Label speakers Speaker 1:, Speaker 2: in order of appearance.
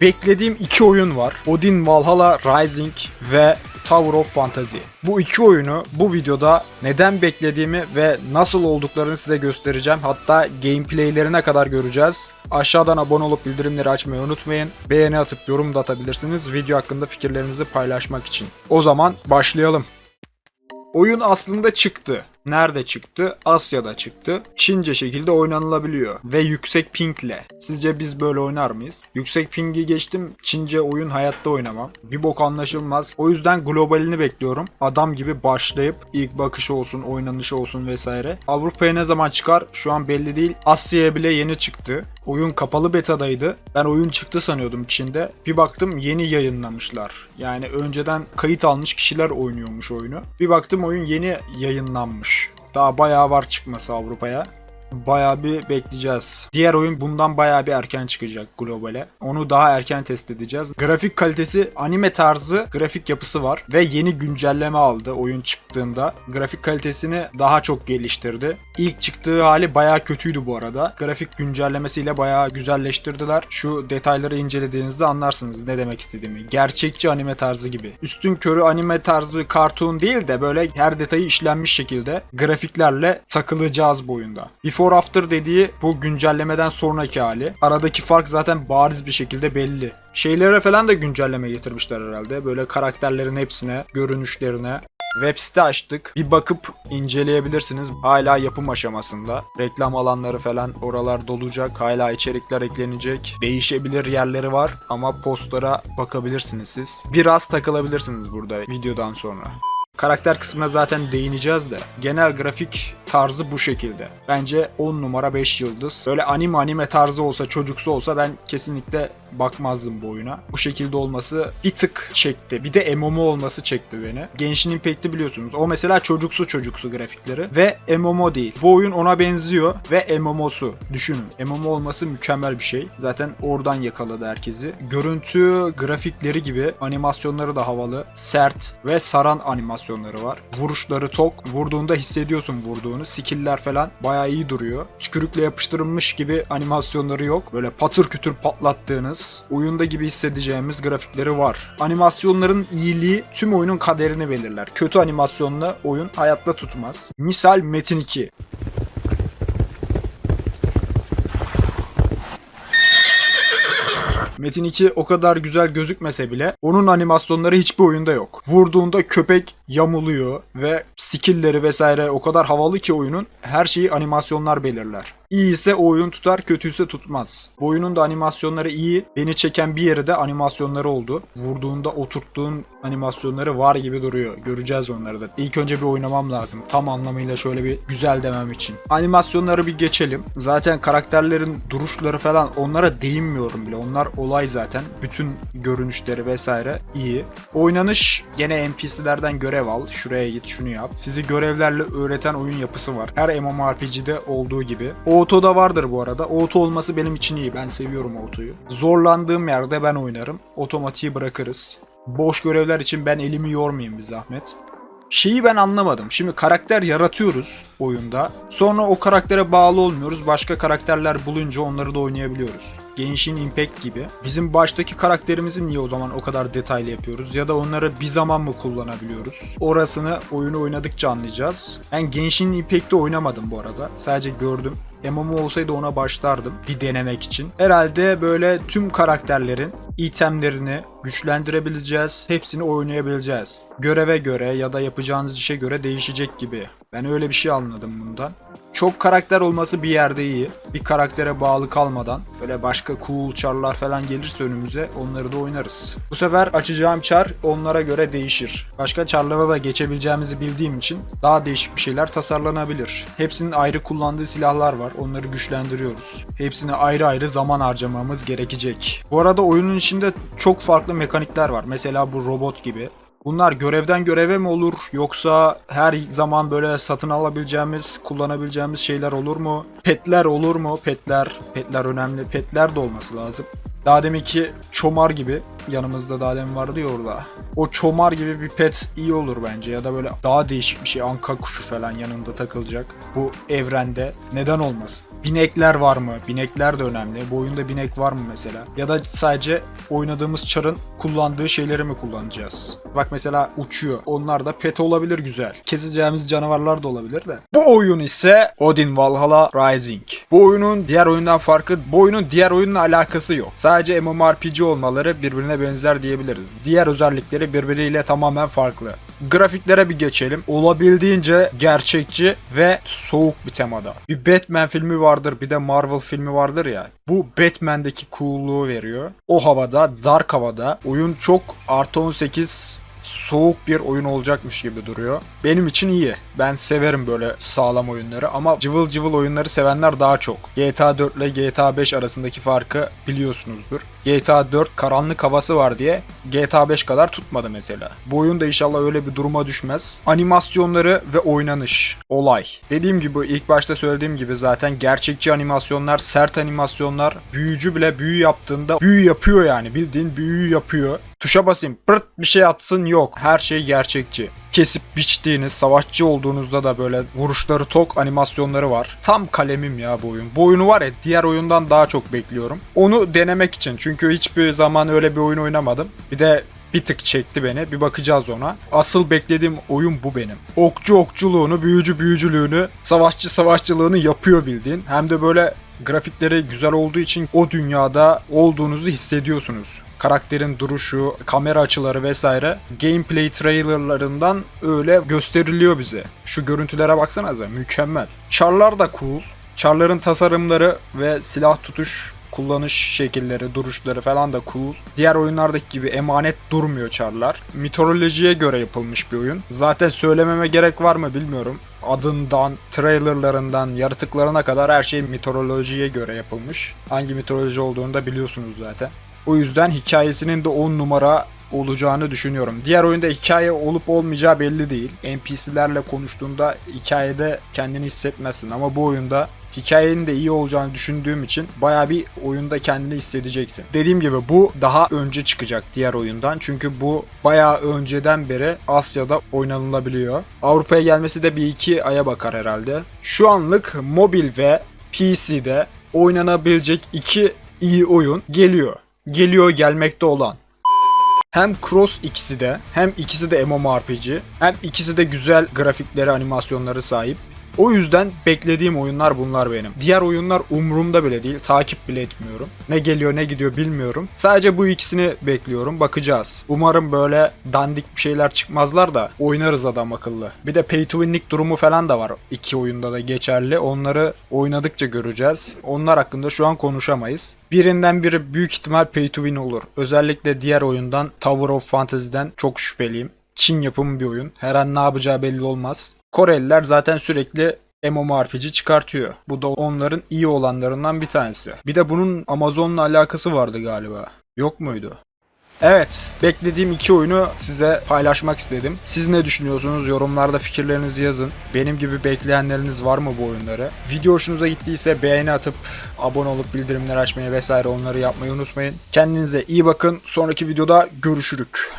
Speaker 1: Beklediğim iki oyun var. Odin Valhalla Rising ve Tower of Fantasy. Bu iki oyunu bu videoda neden beklediğimi ve nasıl olduklarını size göstereceğim. Hatta gameplaylerine kadar göreceğiz. Aşağıdan abone olup bildirimleri açmayı unutmayın. Beğeni atıp yorum da atabilirsiniz video hakkında fikirlerinizi paylaşmak için. O zaman başlayalım. Oyun aslında çıktı. Nerede çıktı? Asya'da çıktı. Çince şekilde oynanılabiliyor. Ve yüksek pingle. Sizce biz böyle oynar mıyız? Yüksek pingi geçtim. Çince oyun hayatta oynamam. Bir bok anlaşılmaz. O yüzden globalini bekliyorum. Adam gibi başlayıp ilk bakışı olsun, oynanışı olsun vesaire. Avrupa'ya ne zaman çıkar? Şu an belli değil. Asya'ya bile yeni çıktı. Oyun kapalı betadaydı. Ben oyun çıktı sanıyordum Çin'de. Bir baktım yeni yayınlamışlar. Yani önceden kayıt almış kişiler oynuyormuş oyunu. Bir baktım oyun yeni yayınlanmış. Daha bayağı var çıkması Avrupa'ya. Bayağı bir bekleyeceğiz. Diğer oyun bundan bayağı bir erken çıkacak globale. Onu daha erken test edeceğiz. Grafik kalitesi anime tarzı grafik yapısı var ve yeni güncelleme aldı oyun çıktığında. Grafik kalitesini daha çok geliştirdi. İlk çıktığı hali bayağı kötüydü bu arada. Grafik güncellemesiyle bayağı güzelleştirdiler. Şu detayları incelediğinizde anlarsınız ne demek istediğimi. Gerçekçi anime tarzı gibi. Üstün körü anime tarzı cartoon değil de böyle her detayı işlenmiş şekilde grafiklerle takılacağız bu oyunda. Before After dediği bu güncellemeden sonraki hali. Aradaki fark zaten bariz bir şekilde belli. Şeylere falan da güncelleme getirmişler herhalde. Böyle karakterlerin hepsine, görünüşlerine. Web site açtık. Bir bakıp inceleyebilirsiniz. Hala yapım aşamasında. Reklam alanları falan oralar dolacak. Hala içerikler eklenecek. Değişebilir yerleri var ama postlara bakabilirsiniz siz. Biraz takılabilirsiniz burada videodan sonra. Karakter kısmına zaten değineceğiz de genel grafik tarzı bu şekilde. Bence 10 numara 5 yıldız. Böyle anime anime tarzı olsa çocuksu olsa ben kesinlikle bakmazdım bu oyuna. Bu şekilde olması bir tık çekti. Bir de MMO olması çekti beni. Genshin Impact'i biliyorsunuz. O mesela çocuksu çocuksu grafikleri ve MMO değil. Bu oyun ona benziyor ve MMO'su. Düşünün. MMO olması mükemmel bir şey. Zaten oradan yakaladı herkesi. Görüntü, grafikleri gibi animasyonları da havalı. Sert ve saran animasyonları var. Vuruşları tok. Vurduğunda hissediyorsun vurduğunu. Skill'ler falan bayağı iyi duruyor. Tükürükle yapıştırılmış gibi animasyonları yok. Böyle patır kütür patlattığınız, oyunda gibi hissedeceğimiz grafikleri var. Animasyonların iyiliği tüm oyunun kaderini belirler. Kötü animasyonla oyun hayatta tutmaz. Misal Metin 2. Metin 2 o kadar güzel gözükmese bile onun animasyonları hiçbir oyunda yok. Vurduğunda köpek yamuluyor ve skill'leri vesaire o kadar havalı ki oyunun her şeyi animasyonlar belirler. İyi ise o oyun tutar, kötüyse tutmaz. Bu oyunun da animasyonları iyi. Beni çeken bir yeri de animasyonları oldu. Vurduğunda oturttuğun animasyonları var gibi duruyor. Göreceğiz onları da. İlk önce bir oynamam lazım. Tam anlamıyla şöyle bir güzel demem için. Animasyonları bir geçelim. Zaten karakterlerin duruşları falan onlara değinmiyorum bile. Onlar olay zaten. Bütün görünüşleri vesaire iyi. Oynanış gene NPC'lerden görev al. Şuraya git şunu yap. Sizi görevlerle öğreten oyun yapısı var. Her MMORPG'de olduğu gibi. Auto'da vardır bu arada. Auto olması benim için iyi. Ben seviyorum Auto'yu. Zorlandığım yerde ben oynarım. Otomatiği bırakırız. Boş görevler için ben elimi yormayayım bir zahmet. Şeyi ben anlamadım. Şimdi karakter yaratıyoruz oyunda. Sonra o karaktere bağlı olmuyoruz. Başka karakterler bulunca onları da oynayabiliyoruz. Genshin Impact gibi. Bizim baştaki karakterimizi niye o zaman o kadar detaylı yapıyoruz? Ya da onları bir zaman mı kullanabiliyoruz? Orasını oyunu oynadıkça anlayacağız. Ben Genshin Impact'te oynamadım bu arada. Sadece gördüm. MMO olsaydı ona başlardım bir denemek için. Herhalde böyle tüm karakterlerin itemlerini güçlendirebileceğiz. Hepsini oynayabileceğiz. Göreve göre ya da yapacağınız işe göre değişecek gibi. Ben öyle bir şey anladım bundan. Çok karakter olması bir yerde iyi. Bir karaktere bağlı kalmadan böyle başka cool charlar falan gelirse önümüze onları da oynarız. Bu sefer açacağım char onlara göre değişir. Başka charlara da geçebileceğimizi bildiğim için daha değişik bir şeyler tasarlanabilir. Hepsinin ayrı kullandığı silahlar var. Onları güçlendiriyoruz. Hepsine ayrı ayrı zaman harcamamız gerekecek. Bu arada oyunun içinde çok farklı mekanikler var. Mesela bu robot gibi. Bunlar görevden göreve mi olur yoksa her zaman böyle satın alabileceğimiz, kullanabileceğimiz şeyler olur mu? Petler olur mu? Petler, petler önemli. Petler de olması lazım. Daha deminki çomar gibi yanımızda daha demin vardı ya orada. O çomar gibi bir pet iyi olur bence ya da böyle daha değişik bir şey anka kuşu falan yanında takılacak. Bu evrende neden olmasın? Binekler var mı? Binekler de önemli. Bu oyunda binek var mı mesela? Ya da sadece oynadığımız çarın kullandığı şeyleri mi kullanacağız? Bak mesela uçuyor. Onlar da pet olabilir güzel. Keseceğimiz canavarlar da olabilir de. Bu oyun ise Odin Valhalla Rising. Bu oyunun diğer oyundan farkı bu oyunun diğer oyunla alakası yok. Sadece MMORPG olmaları birbirine benzer diyebiliriz. Diğer özellikleri birbiriyle tamamen farklı. Grafiklere bir geçelim. Olabildiğince gerçekçi ve soğuk bir temada. Bir Batman filmi vardır, bir de Marvel filmi vardır ya. Bu Batman'deki cool'luğu veriyor. O havada, dark havada oyun çok artı 18 soğuk bir oyun olacakmış gibi duruyor. Benim için iyi. Ben severim böyle sağlam oyunları ama cıvıl cıvıl oyunları sevenler daha çok. GTA 4 ile GTA 5 arasındaki farkı biliyorsunuzdur. GTA 4 karanlık havası var diye GTA 5 kadar tutmadı mesela. Bu oyun da inşallah öyle bir duruma düşmez. Animasyonları ve oynanış. Olay. Dediğim gibi ilk başta söylediğim gibi zaten gerçekçi animasyonlar, sert animasyonlar, büyücü bile büyü yaptığında büyü yapıyor yani. Bildiğin büyü yapıyor. Tuşa basayım pırt bir şey atsın yok. Her şey gerçekçi. Kesip biçtiğiniz, savaşçı olduğunuzda da böyle vuruşları tok animasyonları var. Tam kalemim ya bu oyun. Bu oyunu var ya diğer oyundan daha çok bekliyorum. Onu denemek için çünkü hiçbir zaman öyle bir oyun oynamadım. Bir de bir tık çekti beni. Bir bakacağız ona. Asıl beklediğim oyun bu benim. Okçu okçuluğunu, büyücü büyücülüğünü, savaşçı savaşçılığını yapıyor bildiğin. Hem de böyle grafikleri güzel olduğu için o dünyada olduğunuzu hissediyorsunuz karakterin duruşu, kamera açıları vesaire gameplay trailerlarından öyle gösteriliyor bize. Şu görüntülere baksanıza mükemmel. Charlar da cool. Charların tasarımları ve silah tutuş kullanış şekilleri, duruşları falan da cool. Diğer oyunlardaki gibi emanet durmuyor Charlar. Mitolojiye göre yapılmış bir oyun. Zaten söylememe gerek var mı bilmiyorum. Adından, trailerlarından, yaratıklarına kadar her şey mitolojiye göre yapılmış. Hangi mitoloji olduğunu da biliyorsunuz zaten. O yüzden hikayesinin de 10 numara olacağını düşünüyorum. Diğer oyunda hikaye olup olmayacağı belli değil. NPC'lerle konuştuğunda hikayede kendini hissetmezsin ama bu oyunda hikayenin de iyi olacağını düşündüğüm için baya bir oyunda kendini hissedeceksin. Dediğim gibi bu daha önce çıkacak diğer oyundan. Çünkü bu baya önceden beri Asya'da oynanılabiliyor. Avrupa'ya gelmesi de bir iki aya bakar herhalde. Şu anlık mobil ve PC'de oynanabilecek iki iyi oyun geliyor. Geliyor gelmekte olan. Hem Cross ikisi de hem ikisi de MMORPG hem ikisi de güzel grafikleri animasyonları sahip. O yüzden beklediğim oyunlar bunlar benim. Diğer oyunlar umurumda bile değil. Takip bile etmiyorum. Ne geliyor ne gidiyor bilmiyorum. Sadece bu ikisini bekliyorum. Bakacağız. Umarım böyle dandik bir şeyler çıkmazlar da oynarız adam akıllı. Bir de pay to win'lik durumu falan da var. İki oyunda da geçerli. Onları oynadıkça göreceğiz. Onlar hakkında şu an konuşamayız. Birinden biri büyük ihtimal pay to win olur. Özellikle diğer oyundan Tower of Fantasy'den çok şüpheliyim. Çin yapımı bir oyun. Her an ne yapacağı belli olmaz. Koreliler zaten sürekli MMORPG çıkartıyor. Bu da onların iyi olanlarından bir tanesi. Bir de bunun Amazon'la alakası vardı galiba. Yok muydu? Evet, beklediğim iki oyunu size paylaşmak istedim. Siz ne düşünüyorsunuz? Yorumlarda fikirlerinizi yazın. Benim gibi bekleyenleriniz var mı bu oyunları? Video hoşunuza gittiyse beğeni atıp abone olup bildirimleri açmayı vesaire onları yapmayı unutmayın. Kendinize iyi bakın. Sonraki videoda görüşürük.